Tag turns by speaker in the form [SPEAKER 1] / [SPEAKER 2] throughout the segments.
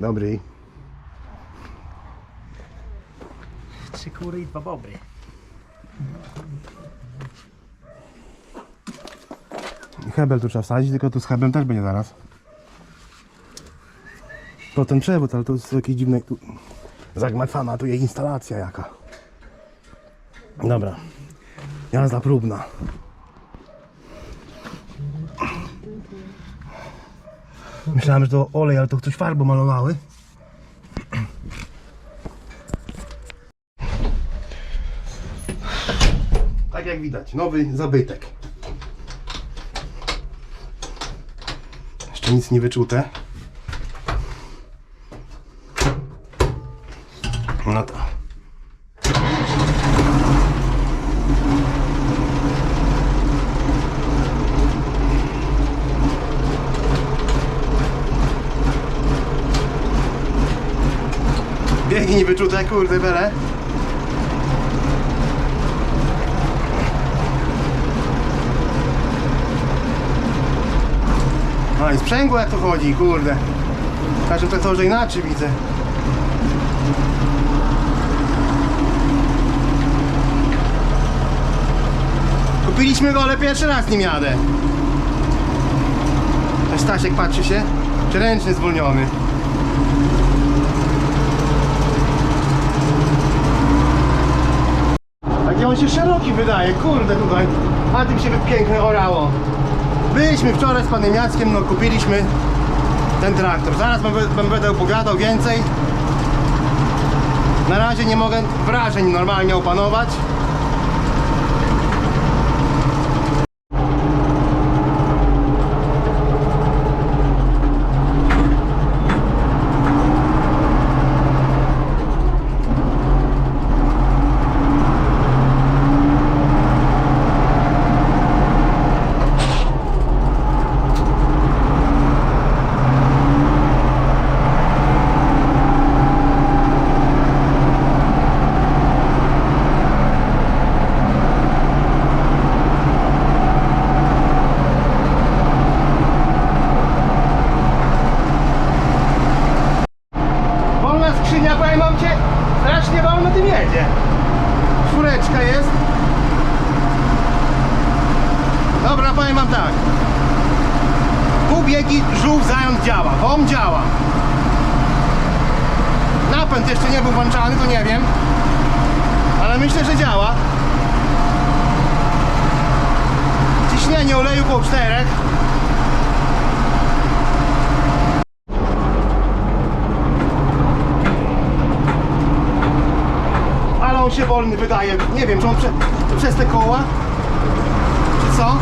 [SPEAKER 1] Dobry.
[SPEAKER 2] Trzy kury i dwa bobry.
[SPEAKER 1] Hebel tu trzeba wsadzić, tylko tu z heblem też będzie zaraz. To ten przewód, ale to jest jakieś dziwne... Tu... Zagmatwana, tu jest instalacja jaka. Dobra. Jazda próbna. Myślałem, że to olej, ale to ktoś farbą malowały. Tak jak widać, nowy zabytek. Jeszcze nic nie wyczute. No to. Wyczute, kurde bele. No i sprzęgło jak to chodzi, kurde. W każdym traktorze inaczej widzę. Kupiliśmy go, ale pierwszy raz nim jadę. A Stasiek patrzy się, czy ręczny zwolniony. On się szeroki wydaje, kurde tutaj. A tym się by pięknie orało. Byliśmy wczoraj z panem Jackiem, no kupiliśmy ten traktor. Zaraz wam będę opowiadał więcej. Na razie nie mogę wrażeń normalnie opanować. Wolna skrzynia, powiem wam cię, strasznie wolno tym jedzie. Czwóreczka jest. Dobra, powiem wam tak. Pół biegi żółw zając działa, WOM działa. Napęd jeszcze nie był włączany, to nie wiem. Ale myślę, że działa. Ciśnienie oleju po czterech. Ale on wolny wydaje. Nie wiem, czy on prze, przez te koła? Czy co?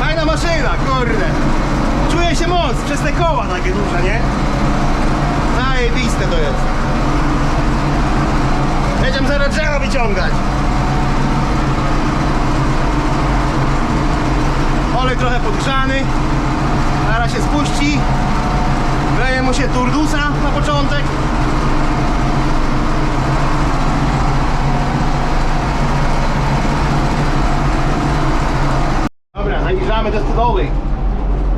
[SPEAKER 1] Fajna maszyna, kurde. Czuję się moc przez te koła takie duże, nie? Zajebiste to. Wyciągać. Olej trochę podgrzany. Zaraz się spuści. Wleje mu się turdusa na początek. Dobra, zajrzamy do stodoły.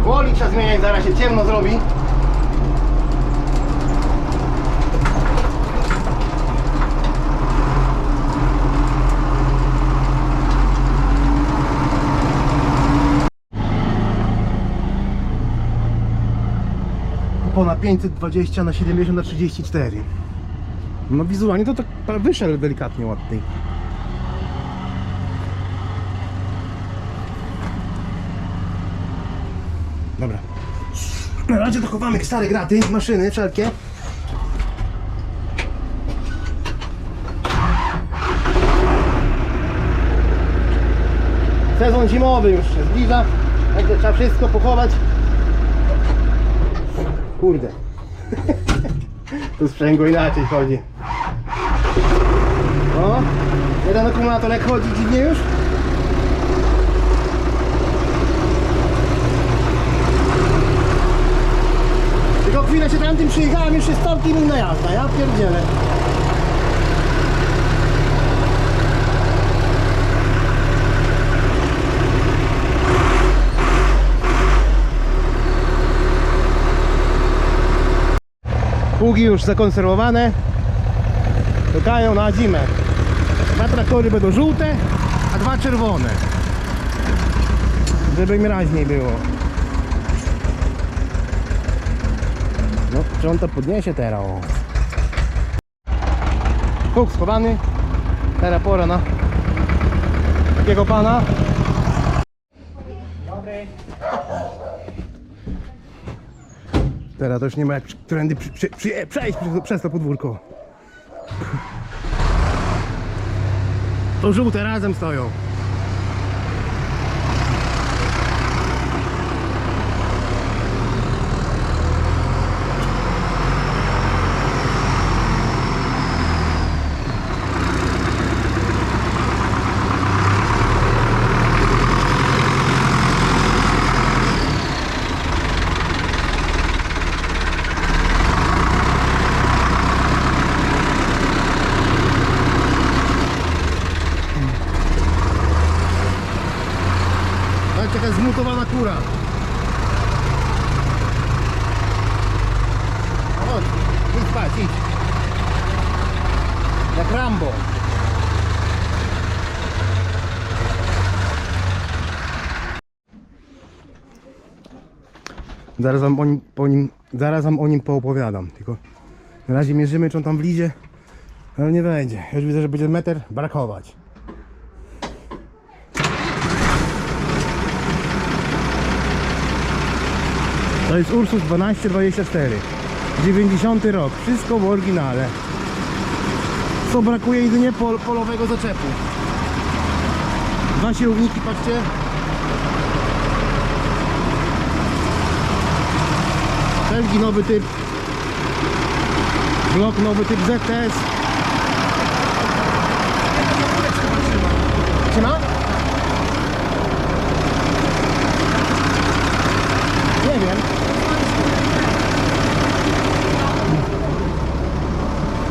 [SPEAKER 1] Woli trzeba zmieniać, zaraz się ciemno zrobi. 520 na 70 na 34. No wizualnie to tak wyszedł delikatnie ładny. Dobra. Na razie dochowamy stare graty, maszyny wszelkie. Sezon zimowy już się zbliża. Także trzeba wszystko pochować. Kurde. tu sprzęgło inaczej chodzi. O, jeden akumulator jak chodzi dziwnie już. Tylko chwilę się tamtym przyjechałem, jest całkiem inna jazda, ja pierdzielę. Pługi już zakonserwowane. Czekają na zimę. Dwa traktory będą żółte, a dwa czerwone. Żeby im raźniej było. No, czy on to podniesie teraz? Pług schowany. Teraz pora na takiego pana.
[SPEAKER 2] Dobry.
[SPEAKER 1] Teraz to już nie ma jak którędy przy, przy, przy, przejść przez, przez to podwórko. To żółte razem stoją. Idź spać, idź. Jak Rambo. Zaraz wam o nim, po nim, zaraz wam o nim poopowiadam. Tylko na razie mierzymy, czy on tam wlizie. Ale nie. Ja już widzę, że będzie metr brakować. To jest Ursus 1224 90 rok, wszystko w oryginale. Co brakuje jedynie pol polowego zaczepu. Dwa sierowniki, patrzcie. Felgi nowy typ. Blok nowy typ ZTS Trzyma? Nie wiem.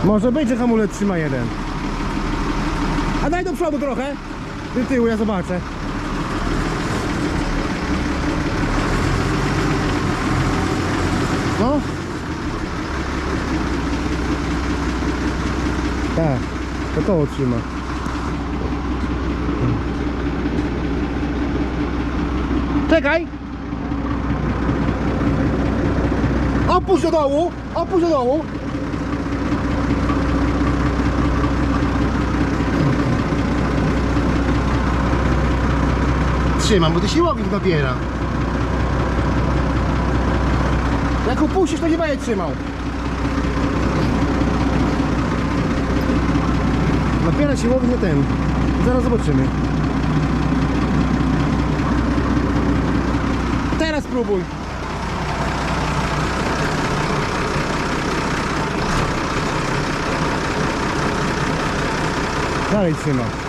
[SPEAKER 1] Może być, że hamulec trzyma jeden. A daj do przodu trochę. Do tyłu, ja zobaczę. No. Tak, to koło trzyma. Czekaj! Opuść do dołu! Opuść do dołu! Trzymam, bo ty siłownik nabiera. Jak upuścisz, to nie będę trzymał. Napiera siłownik na ten. Zaraz zobaczymy. Teraz spróbuj. Dalej trzyma.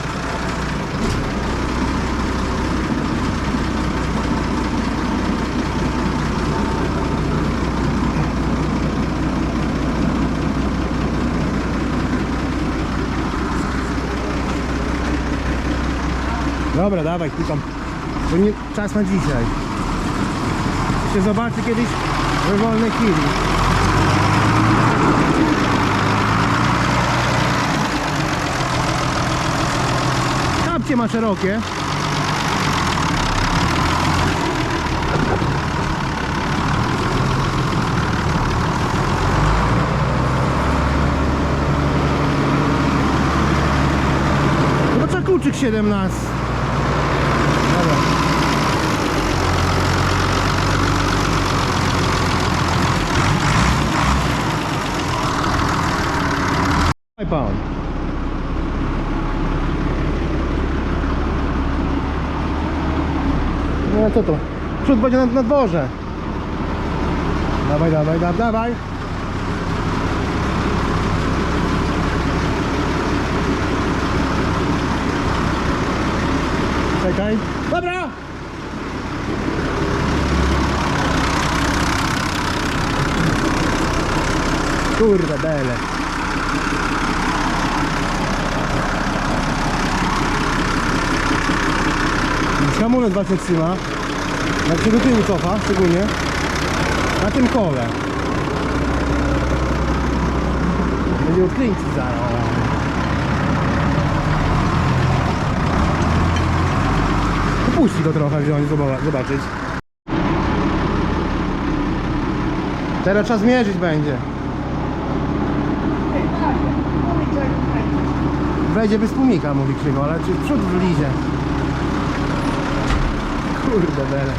[SPEAKER 1] Dobra, dawaj, klikam. To nie czas na dzisiaj. Się zobaczy kiedyś we wolnej chwili. Kapcie ma szerokie. Kluczyk 17. Dobra. Pan. No co to? Przód będzie na, na dworze. Dawaj, dawaj, dawaj, dawaj. Czekaj. Dobra! Kurde bele. Hamulec właśnie trzyma. Jak się do tyłu cofa, szczególnie. Na tym kole. Będzie odkręcić zaraz. Puści go trochę wziąć, zoba- zobaczyć. Teraz trzeba zmierzyć będzie. Wejdzie bez tłumika, mówi Krzywo, ale czy w przód wlizie? Kurde bele.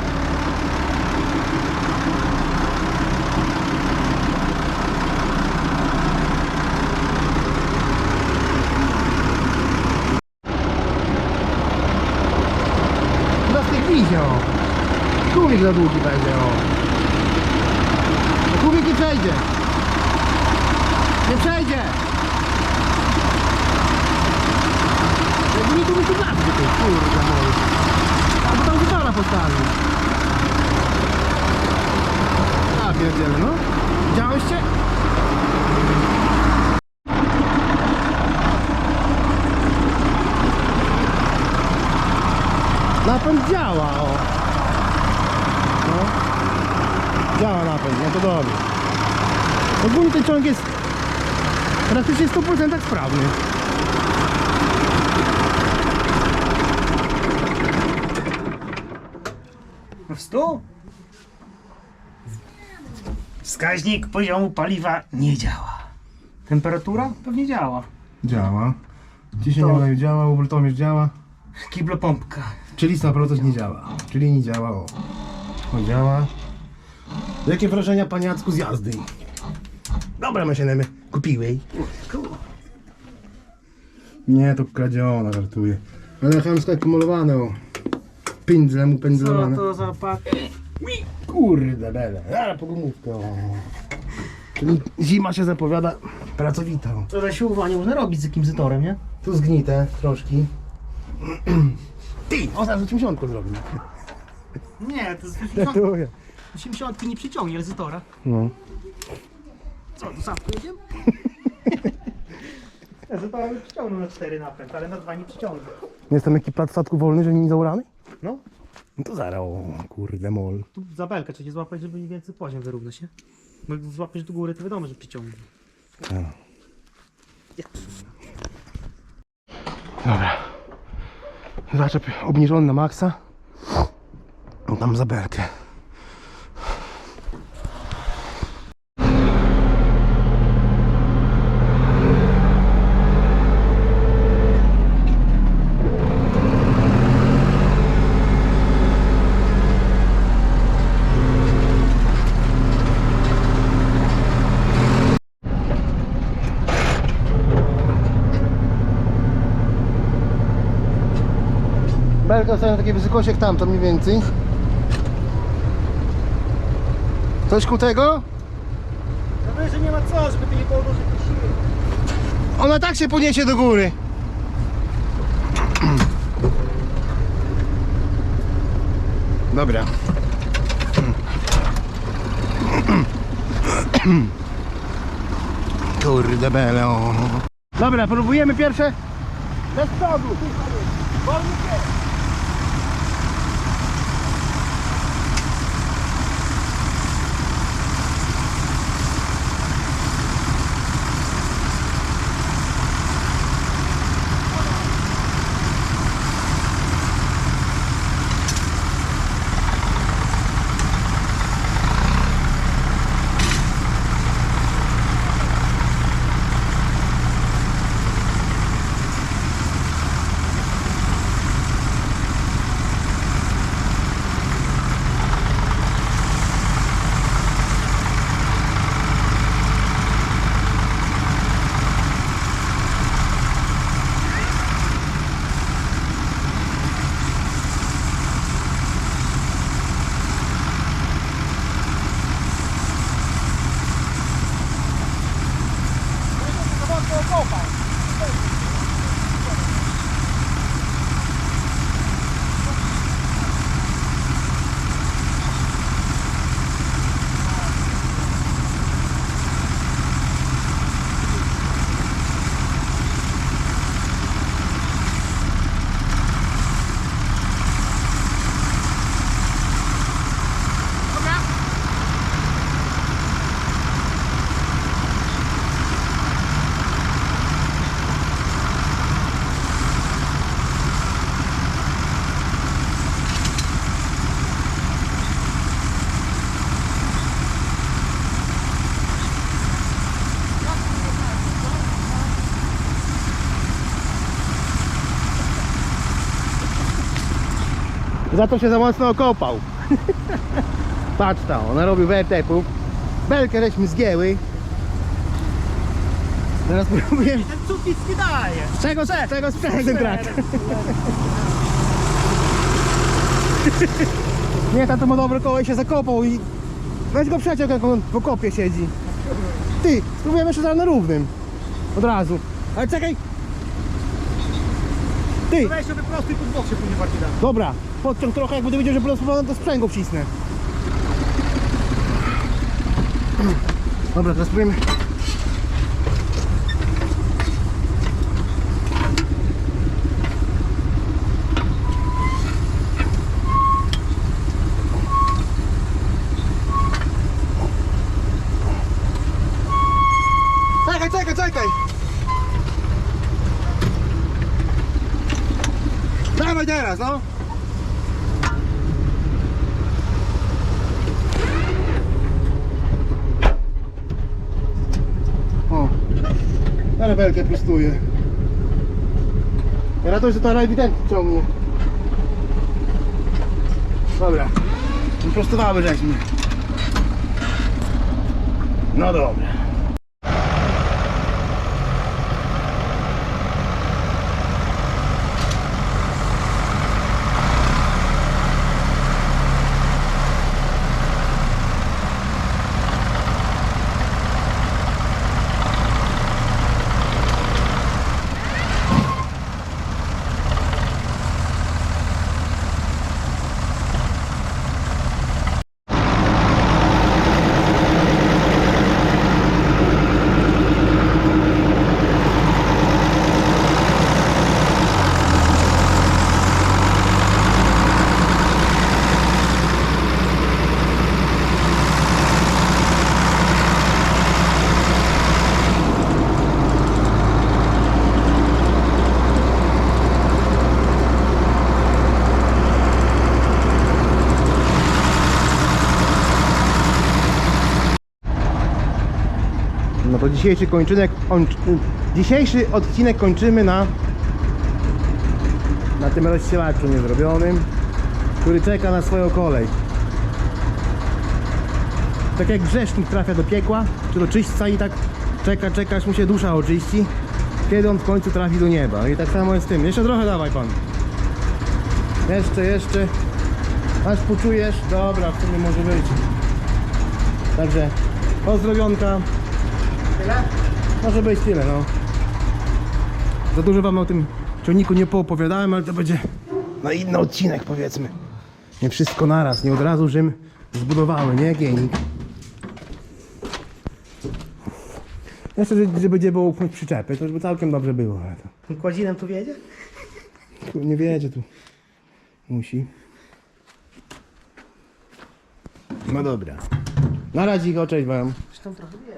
[SPEAKER 1] Bez tych wizie, o. Tłumik za długi będzie, o. Tłumik nie przejdzie. Nie przejdzie. Jakby nie tłumik to blasty, ty, kurde mój. Albo tam gitara postawił. A pierdziele, no. Widziałyście? Napęd działa, o. No. Działa napęd, no to dobrze. Ogólnie ten ciąg jest praktycznie w 100% sprawny.
[SPEAKER 2] W stu? Wskaźnik poziomu paliwa nie działa. Temperatura? Pewnie działa.
[SPEAKER 1] Działa. Ciśnienie
[SPEAKER 2] To-
[SPEAKER 1] oleju działa, obrotomierz działa.
[SPEAKER 2] Kiblopompka.
[SPEAKER 1] Czyli na proces nie działa. Czyli nie działa, o. O, działa. Jakie wrażenia paniacku z jazdy? Dobra, maszyny kupiły. Nie, to kradziona, żartuję. Ale chamsko akumulowane, o. Pędzlem
[SPEAKER 2] Co
[SPEAKER 1] upędzlowane.
[SPEAKER 2] to za pak?
[SPEAKER 1] Kurde bele, ale po gumówkę, o. Czyli zima się zapowiada pracowita.
[SPEAKER 2] To siłowanie nie można robić z akimzytorem, nie?
[SPEAKER 1] Tu zgnite troszki. Ty, o zaraz 80 zrobił.
[SPEAKER 2] Nie, to z 80,
[SPEAKER 1] Żartuję.
[SPEAKER 2] 80 nie przyciągnie rezytora.
[SPEAKER 1] No.
[SPEAKER 2] Co, do sapku jedziemy? Rezytora by przyciągnął na 4 napęd, ale na 2 nie przyciągnie.
[SPEAKER 1] Jest tam jakiś plac statku wolny, że nie zaurany?
[SPEAKER 2] No,
[SPEAKER 1] No to zaraz, o kurde mol.
[SPEAKER 2] tu za belkę trzeba złapać, żeby mniej więcej poziom wyrównać, nie? Bo jak złapiesz do góry, to wiadomo, że przyciągnie.
[SPEAKER 1] Dobra. Zaczep obniżony na maksa. Tam za. Stoi na takiej wysokości jak tamto mniej więcej. Coś ku tego?
[SPEAKER 2] No że nie ma co, żeby ty nie było dużych siły.
[SPEAKER 1] Ona tak się poniesie do góry. Dobra. Kurde bele, o. Dobra, próbujemy pierwsze. Bez przodu. Wolny pies. Za to się za mocno okopał. Patrz tam, on narobił wertepów. Belkę żeśmy zgięły. Teraz próbujemy...
[SPEAKER 2] Ten nie daje.
[SPEAKER 1] Czego, z czego sprzęt traktor? Nie, tato ma dobre koło i się zakopał i... Weź go przeciąg, jak on w okopie siedzi. Ty, spróbujemy jeszcze na równym. Od razu. Ale czekaj. Ty,
[SPEAKER 2] Weź sobie prosty pod bok się później bardziej da.
[SPEAKER 1] dobra. Podciąg trochę, jak będę wiedział, że prostowane, to sprzęgło wcisnę. Dobra, teraz spróbujemy. Czekaj, czekaj, czekaj! Dawaj teraz, no! O, ale belkę prostuje. To, że to ewidentnie ciągnie. Dobra, prostowały żeśmy. No dobra. To dzisiejszy kończynek, on, dzisiejszy odcinek kończymy na na tym rozsiewaczu niezrobionym, który czeka na swoją kolej. Tak jak grzesznik trafia do piekła, czy do czyśćca i tak czeka, czeka, aż mu się dusza oczyści, kiedy on w końcu trafi do nieba. I tak samo jest z tym. Jeszcze trochę dawaj pan. Jeszcze, jeszcze. Aż poczujesz. Dobra, w sumie może być. Także pozdrowionka.
[SPEAKER 2] Tyle?
[SPEAKER 1] Może być tyle, no. Za dużo wam o tym ciągniku nie poopowiadałem, ale to będzie na inny odcinek powiedzmy. Nie wszystko naraz, nie od razu Rzym zbudowały, nie Gienik. Jeszcze, że- żeby gdzie było upchnąć przyczepy, to już by całkiem dobrze było. Ale to,
[SPEAKER 2] Kładzinem tu wiedzie?
[SPEAKER 1] nie wiedzie tu. Musi. No dobra. Na razie, cześć wam.
[SPEAKER 2] Zresztą trochę wie.